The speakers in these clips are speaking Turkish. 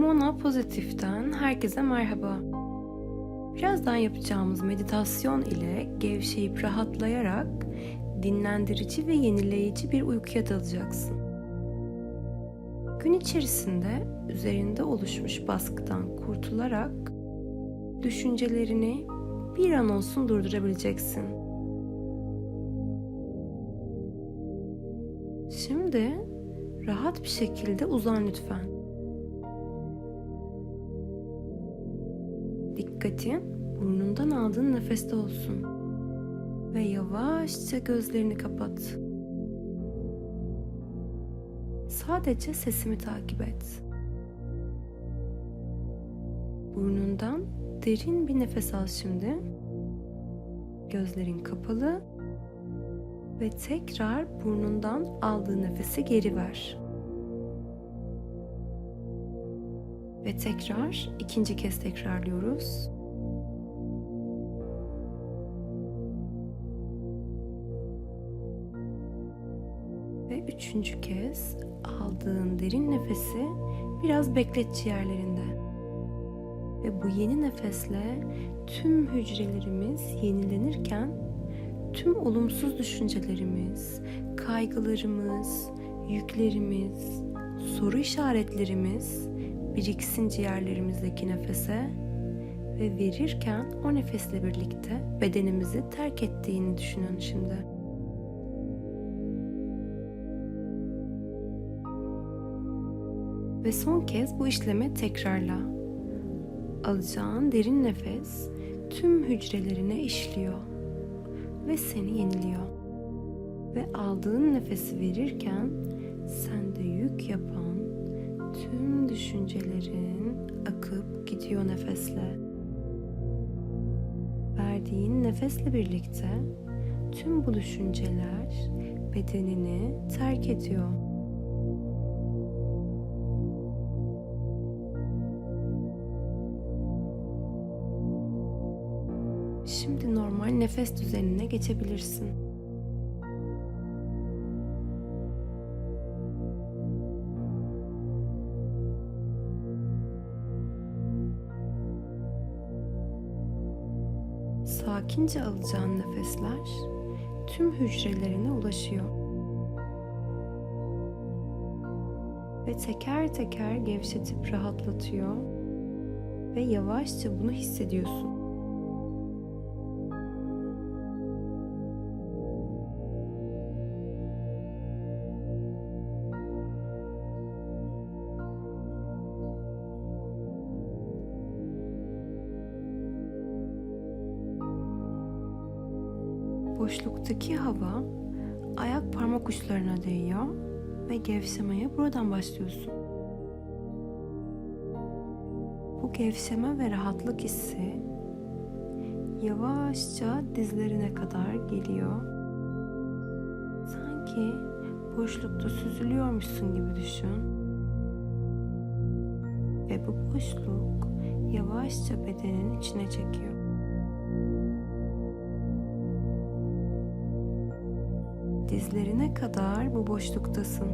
Mona Pozitif'ten herkese merhaba. Birazdan yapacağımız meditasyon ile gevşeyip rahatlayarak dinlendirici ve yenileyici bir uykuya dalacaksın. Gün içerisinde üzerinde oluşmuş baskıdan kurtularak düşüncelerini bir an olsun durdurabileceksin. Şimdi rahat bir şekilde uzan lütfen. Dikkatin burnundan aldığın nefeste olsun. Ve yavaşça gözlerini kapat. Sadece sesimi takip et. Burnundan derin bir nefes al şimdi. Gözlerin kapalı ve tekrar burnundan aldığın nefesi geri ver. Ve tekrar ikinci kez tekrarlıyoruz. Ve üçüncü kez aldığın derin nefesi biraz beklet ciğerlerinde. Ve bu yeni nefesle tüm hücrelerimiz yenilenirken tüm olumsuz düşüncelerimiz, kaygılarımız, yüklerimiz, soru işaretlerimiz biriksin ciğerlerimizdeki nefese ve verirken o nefesle birlikte bedenimizi terk ettiğini düşünün şimdi. Ve son kez bu işlemi tekrarla. Alacağın derin nefes tüm hücrelerine işliyor ve seni yeniliyor. Ve aldığın nefesi verirken sende yük yapan tüm düşüncelerin akıp gidiyor nefesle. Verdiğin nefesle birlikte tüm bu düşünceler bedenini terk ediyor. Şimdi normal nefes düzenine geçebilirsin. Sakince alacağın nefesler tüm hücrelerine ulaşıyor. Ve teker teker gevşetip rahatlatıyor ve yavaşça bunu hissediyorsun. Boşluktaki hava ayak parmak uçlarına değiyor ve gevşemeye buradan başlıyorsun. Bu gevşeme ve rahatlık hissi yavaşça dizlerine kadar geliyor. Sanki boşlukta süzülüyormuşsun gibi düşün. Ve bu boşluk yavaşça bedenin içine çekiyor. Dizlerine kadar bu boşluktasın.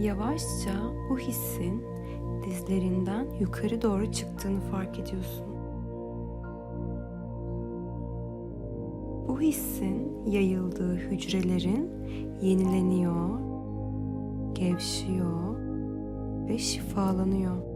Yavaşça bu hissin dizlerinden yukarı doğru çıktığını fark ediyorsun. Bu hissin yayıldığı hücrelerin yenileniyor, gevşiyor ve şifalanıyor.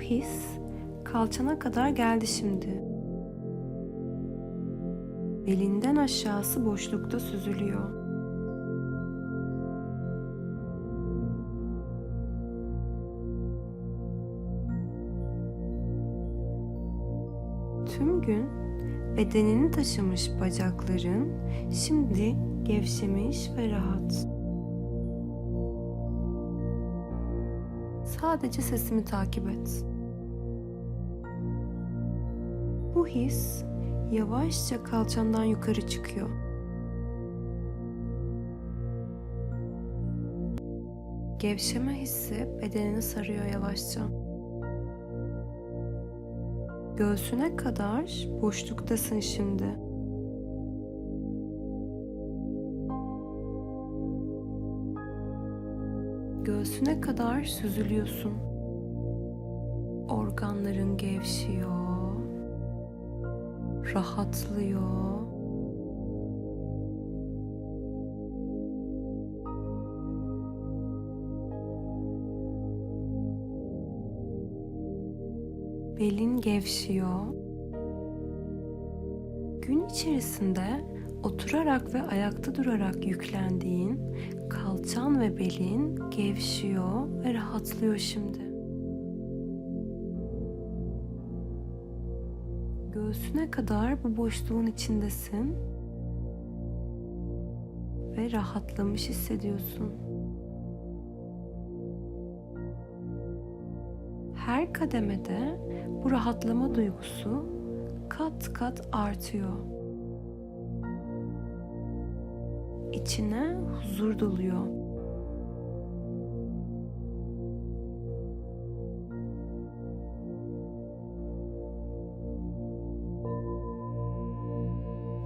His kalçana kadar geldi şimdi. Belinden aşağısı boşlukta süzülüyor. Tüm gün Bedenini taşımış bacakların şimdi gevşemiş ve rahat. Sadece sesimi takip et. Bu his yavaşça kalçandan yukarı çıkıyor. Gevşeme hissi bedenini sarıyor yavaşça. Göğsüne kadar boşluktasın şimdi. Göğsüne kadar süzülüyorsun. Organların gevşiyor. Rahatlıyor. Belin gevşiyor. Gün içerisinde oturarak ve ayakta durarak yüklendiğin kalçan ve belin gevşiyor ve rahatlıyor şimdi. Göğsüne kadar bu boşluğun içindesin ve rahatlamış hissediyorsun. Her kademede bu rahatlama duygusu kat kat artıyor. İçine huzur doluyor.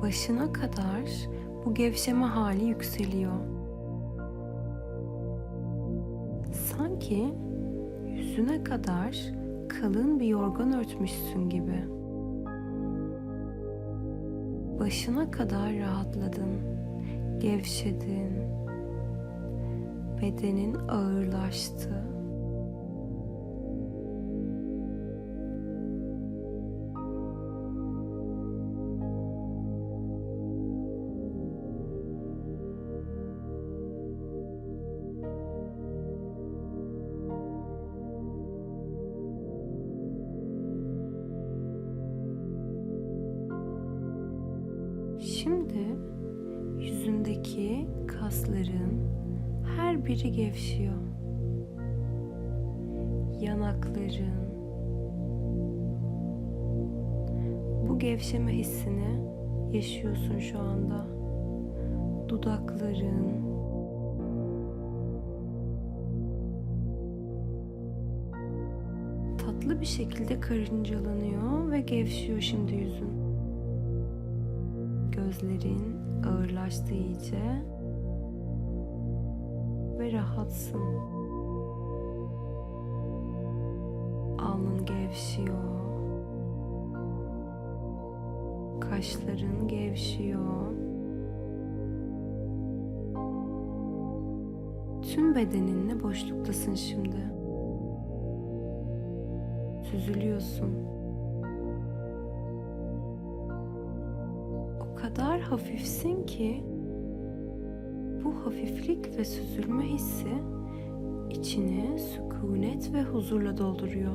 Başına kadar bu gevşeme hali yükseliyor. Sanki yüzüne kadar kalın bir yorgan örtmüşsün gibi. Başına kadar rahatladın, gevşedin. Bedenin ağırlaştı. Kasların her biri gevşiyor. Yanakların bu gevşeme hissini yaşıyorsun şu anda. Dudakların tatlı bir şekilde karıncalanıyor ve gevşiyor şimdi yüzün. Gözlerin ağırlaştı iyice rahatsın. Alnın gevşiyor. Kaşların gevşiyor. Tüm bedeninle boşluktasın şimdi. Süzülüyorsun. O kadar hafifsin ki bu hafiflik ve süzülme hissi içini sükunet ve huzurla dolduruyor.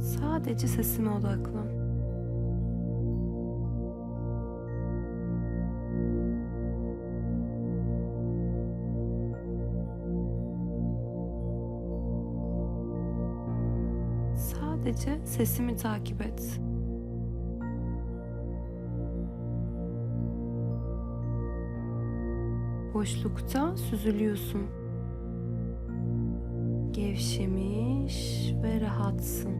Sadece sesime odaklan. Sadece sesimi takip et. Boşlukta süzülüyorsun. Gevşemiş ve rahatsın.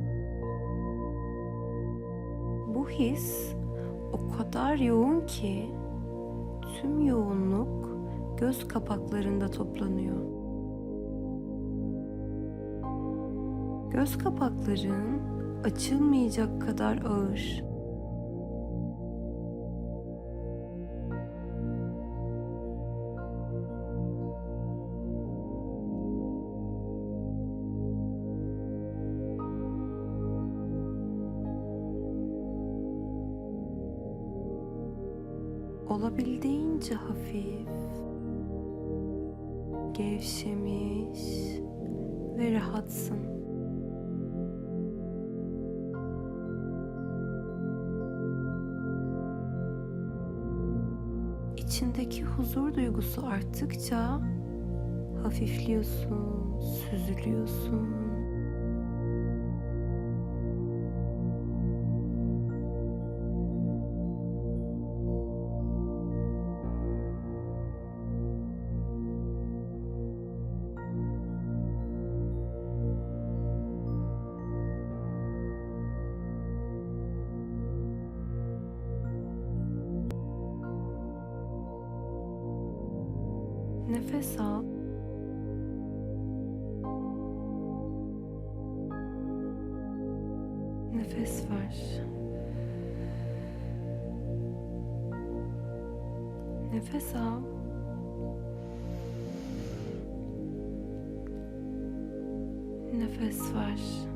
Bu his o kadar yoğun ki tüm yoğunluk göz kapaklarında toplanıyor. Göz kapakların açılmayacak kadar ağır. olabildiğince hafif, gevşemiş ve rahatsın. İçindeki huzur duygusu arttıkça hafifliyorsun, süzülüyorsun. Nefes al. Nefes ver. Nefes al. Nefes ver.